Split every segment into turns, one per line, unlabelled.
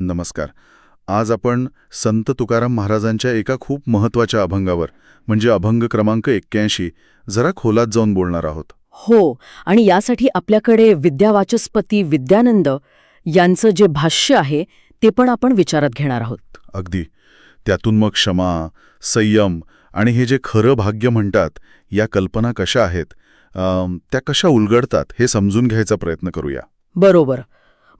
नमस्कार. आज आपण संत तुकाराम महाराजांच्या एका खूप महत्त्वाच्या अभंगावर म्हणजे अभंग क्रमांक एक्क्याऐंशी जरा खोलात जाऊन बोलणार आहोत.
हो आणि यासाठी आपल्याकडे विद्यावाचस्पती विद्यानंद यांचं जे भाष्य आहे ते पण आपण विचारात घेणार आहोत.
अगदी. त्यातून मग क्षमा संयम आणि हे जे खरं भाग्य म्हणतात या कल्पना कशा आहेत अम, त्या कशा उलगडतात हे समजून घ्यायचा प्रयत्न करूया.
बरोबर.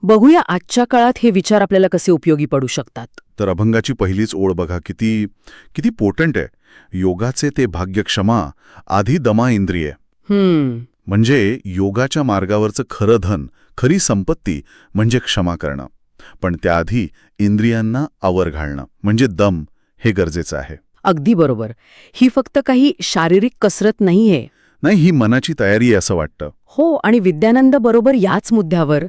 बघूया आजच्या काळात हे विचार आपल्याला कसे उपयोगी पडू शकतात.
तर अभंगाची पहिलीच ओळ बघा किती किती पोटंट आहे. योगाचे ते भाग्य क्षमा आधी दमा इंद्रिये. म्हणजे योगाच्या मार्गावरचं खरं धन खरी संपत्ती म्हणजे क्षमा करणं. पण त्याआधी इंद्रियांना आवर घालणं म्हणजे दम हे गरजेचं आहे.
अगदी बरोबर. ही फक्त काही शारीरिक कसरत नाहीये.
नाही ही मनाची तयारी आहे असं वाटतं.
हो आणि विद्यानंद बरोबर याच मुद्द्यावर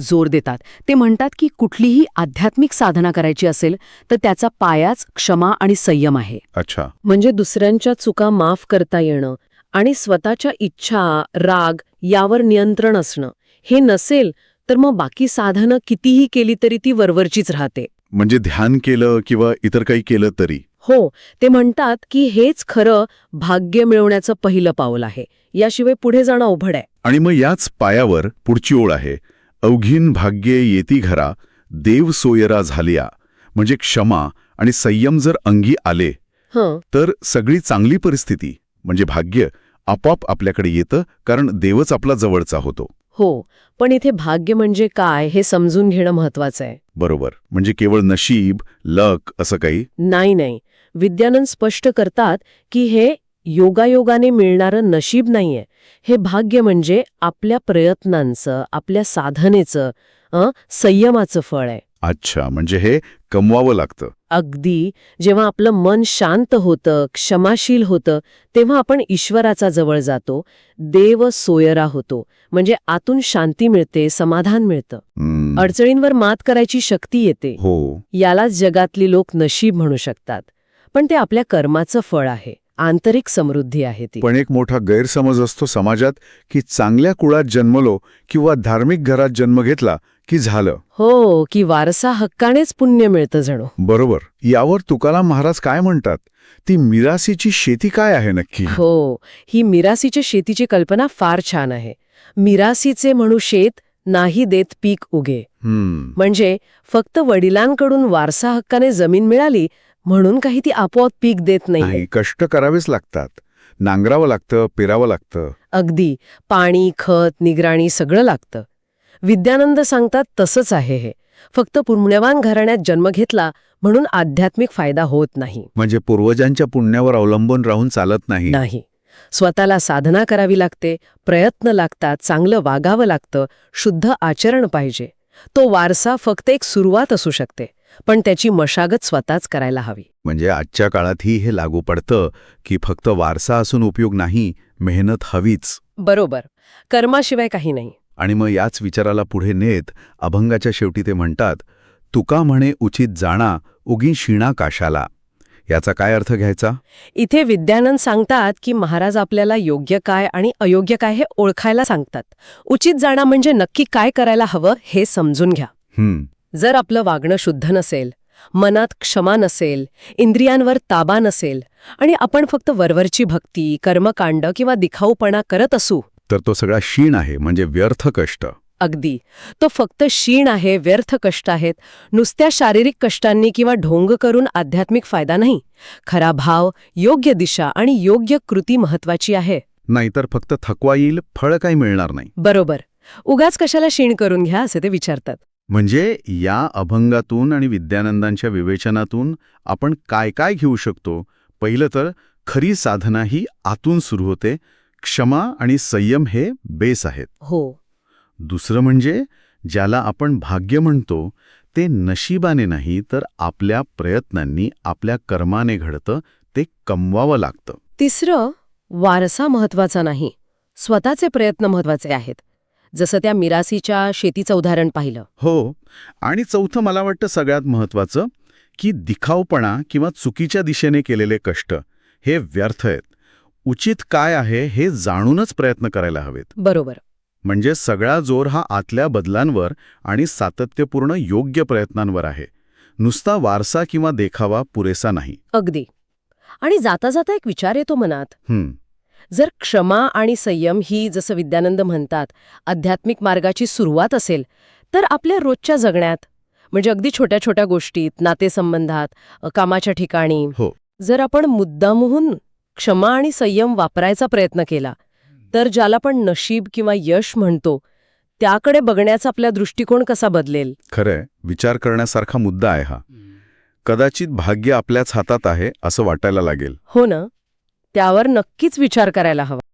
जोर देतात. ते म्हणतात की कुठलीही आध्यात्मिक साधना करायची असेल तर त्याचा पायाच क्षमा आणि संयम आहे.
अच्छा.
म्हणजे दुसऱ्यांच्या चुका माफ करता येणं आणि स्वतःच्या इच्छा राग यावर नियंत्रण असणं हे नसेल तर मग बाकी साधनं कितीही केली तरी ती वरवरचीच राहते.
म्हणजे ध्यान केलं किंवा इतर काही केलं तरी?
हो ते म्हणतात की हेच खरं भाग्य मिळवण्याचं पहिलं पाऊल आहे. याशिवाय पुढे जाणं अवघड आहे.
आणि मग याच पायावर पुढची ओळ आहे. अवघीन भाग्ये येती घरा देव सोयरा झालिया. म्हणजे क्षमा आणि संयम जर अंगी आले तर सगळी चांगली परिस्थिती म्हणजे भाग्य आपोआप आपल्याकडे येतं कारण देवच आपला जवळचा होतो.
हो पण इथे भाग्य म्हणजे काय हे समजून घेणं महत्वाचं आहे.
बरोबर म्हणजे केवळ नशीब लक असं काही?
नाही नाही. विद्यानंद स्पष्ट करतात की हे योगायोगाने मिळणारं नशीब नाहीये. हे भाग्य म्हणजे आपल्या प्रयत्नांचं आपल्या साधनेचं संयमाचं फळ आहे.
अच्छा म्हणजे हे कमवावं लागतं.
अगदी जेव्हा आपलं मन शांत होतं क्षमाशील होतं तेव्हा आपण ईश्वराचा जवळ जातो देव सोयरा होतो म्हणजे आतून शांती मिळते समाधान मिळतं. अडचणींवर मात करायची शक्ती येते.
हो.
यालाच जगातली लोक नशीब म्हणू शकतात. पण ते आपल्या कर्माचं फळ आहे. आंतरिक समृद्धी आहे ती.
पण एक मोठा गैरसमज असतो समाजात की चांगल्या कुळात जन्मलो किंवा धार्मिक घरात जन्म घेतला की झालं.
हो की वारसा हक्कानेच पुण्य मिळतं जणू.
बरोबर. यावर तुकाराम महाराज काय म्हणतात? ती मिरासीची शेती काय आहे नक्की?
हो ही मिरासीच्या शेतीची कल्पना फार छान आहे. मिरासीचे म्हणू शेत नाही देत पीक उगे. म्हणजे फक्त वडिलांकडून वारसा हक्काने जमीन मिळाली म्हणून काही ती आपोआप पीक देत नाही
कष्ट करावेच लागतात. नांगरावं लागतं पेरावं लागतं.
अगदी. पाणी खत निगराणी सगळं लागतं. विद्यानंद सांगतात तसंच आहे हे. फक्त पुण्यवान घराण्यात जन्म घेतला म्हणून आध्यात्मिक फायदा होत नाही.
म्हणजे पूर्वजांच्या पुण्यावर अवलंबून राहून चालत नाही.
नाही. स्वतःला साधना करावी लागते प्रयत्न लागतात चांगलं वागावं लागतं शुद्ध आचरण पाहिजे. तो वारसा फक्त एक सुरुवात असू शकते. पण त्याची मशागत स्वतःच करायला हवी.
म्हणजे आजच्या काळातही हे लागू पडतं की फक्त वारसा असून उपयोग नाही मेहनत हवीच.
बरोबर. कर्माशिवाय काही नाही.
आणि मग याच विचाराला पुढे नेत अभंगाच्या शेवटी ते म्हणतात तुका म्हणे उचित जाणा उगी शिणा काशाला. याचा काय अर्थ घ्यायचा?
इथे विद्यानंद सांगतात की महाराज आपल्याला योग्य काय आणि अयोग्य काय हे ओळखायला सांगतात. उचित जाणं म्हणजे नक्की काय करायला हवं हे समजून घ्या.
हम्म.
जर आपलं वागणं शुद्ध नसेल मनात क्षमा नसेल इंद्रियांवर ताबा नसेल आणि आपण फक्त वरवरची भक्ती कर्मकांड किंवा दिखाऊपणा करत असू
तर तो सगळा शीण आहे म्हणजे व्यर्थ कष्ट.
अगदी. तो फक्त शीण आहे व्यर्थ कष्ट आहेत. नुसत्या शारीरिक कष्टांनी किंवा ढोंग करून आध्यात्मिक फायदा नाही. खरा भाव योग्य दिशा आणि योग्य कृती महत्वाची आहे.
नाहीतर फक्त थकवा येईल फळ काही मिळणार नाही.
बरोबर. उगाच कशाला शीण करून घ्या असे ते विचारतात.
म्हणजे या अभंगातून आणि विद्यानंदांच्या विवेचनातून आपण काय काय घेऊ शकतो? पहिलं तर खरी साधना ही आतून सुरू होते. क्षमा आणि संयम हे बेस आहेत.
हो.
दुसरं म्हणजे ज्याला आपण भाग्य म्हणतो ते नशिबाने नाही तर आपल्या प्रयत्नांनी आपल्या कर्माने घडतं ते कमवावं लागतं.
तिसरं वारसा महत्त्वाचा नाही. स्वतःचे प्रयत्न महत्त्वाचे आहेत. जसं त्या मिरासीच्या शेतीचं उदाहरण पाहिलं.
हो आणि चौथं मला वाटतं सगळ्यात महत्वाचं की दिखावपणा किंवा चुकीच्या दिशेने केलेले कष्ट हे व्यर्थ आहेत. उचित काय आहे हे जाणूनच प्रयत्न करायला हवेत.
बरोबर.
म्हणजे सगळा जोर हा आतल्या बदलांवर आणि सातत्यपूर्ण योग्य प्रयत्नांवर आहे. नुसता वारसा किंवा देखावा पुरेसा नाही.
अगदी. आणि जाता जाता एक विचार येतो मनात.
हं,
जर क्षमा आणि संयम ही जसं विद्यानंद म्हणतात आध्यात्मिक मार्गाची सुरुवात असेल तर आपल्या रोजच्या जगण्यात म्हणजे अगदी छोट्या छोट्या गोष्टीत नातेसंबंधात कामाच्या ठिकाणी
हो.
जर आपण मुद्दामहून क्षमा आणि संयम वापरायचा प्रयत्न केला तर ज्याला आपण नशीब किंवा यश म्हणतो त्याकडे बघण्याचा आपला दृष्टिकोन कसा बदलेल?
खरंय. विचार करण्यासारखा मुद्दा आहे हा. कदाचित भाग्य आपल्याच हातात आहे असं वाटायला लागेल.
हो ना. त्यावर नक्कीच विचार करायला हवा.